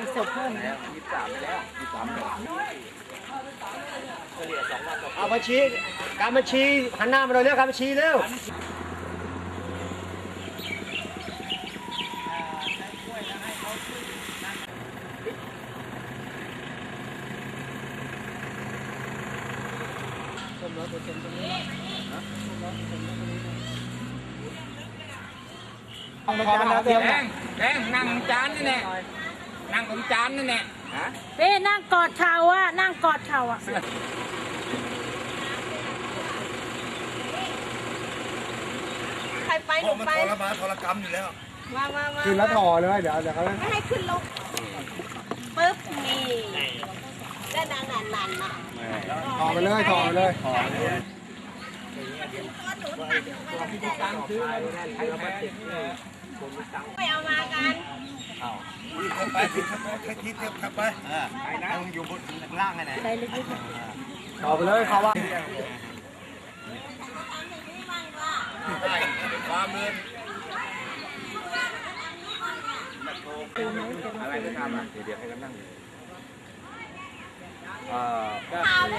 มีศพเพิ่มยี่สิบสามไปแล้วยี่สิบสามไปเฉลี่ยสองวันต่อเอาบัญชีการบัญชีหันหน้ามาเลยเร็วการบัญชีเร็วแดงแดงนั่งจานนี่แน่ นั่งของจานนี่แน่ฮะเป้นั่งกอดเข่าอะ นั่งกอดเข่าอะ ใครไปหนูมันไป ทรมานทรกรรมอยู่แล้ว มามามาขึ้นแล้วถอเลยเดี๋ยวเดี๋ยวเขาไม่ให้ขึ้นลงปึ๊บนี่ได้นานนานนานมาถอไปเลยถอไปเลยไม่เอามากันวิ่งเข้า ไปวิ่งเข้าไปแค่คิดเทียบขับไปไปนะมึงอยู่บนล่างไงไหนได้ลึกถอไปเลยเขาว่าได้ความเมือนอะไรก็ทำอะเดี๋ยวให้กันนั่งเอ่อก็เอาแล้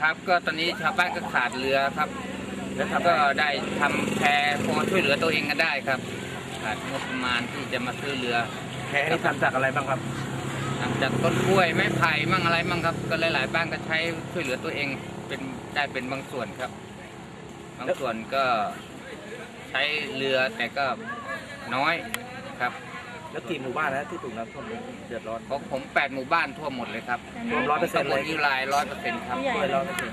ครับ ก็ตอนนี้ชาวบ้านก็ขาดเรือครับ แล้วก็ได้ทำแพพอช่วยเหลือตัวเองกันได้ครับ ขาดงบประมาณที่จะมาซื้อเรือ แพ้นี่ทำจากอะไรบ้างครับทำจากต้นกล้วยไม้ไผ่มั่งอะไรมั่งครับ ก็หลาย ๆ บ้านก็ใช้ช่วยเหลือตัวเองเป็นได้เป็นบางส่วนครับ บางส่วนก็ใช้เรือแต่ก็น้อยครับ แล้วกี่หมู่บ้านแล้วที่ถูกน้ำท่วมเดือดร้อนของผมแปดหมู่บ้านทั่วหมดเลยครับรวม100%เลยตำบลยุรายร้อยเปอร์เซ็นต์ครับผู้ใหญ่ช่วยเลเรายไม่ถึง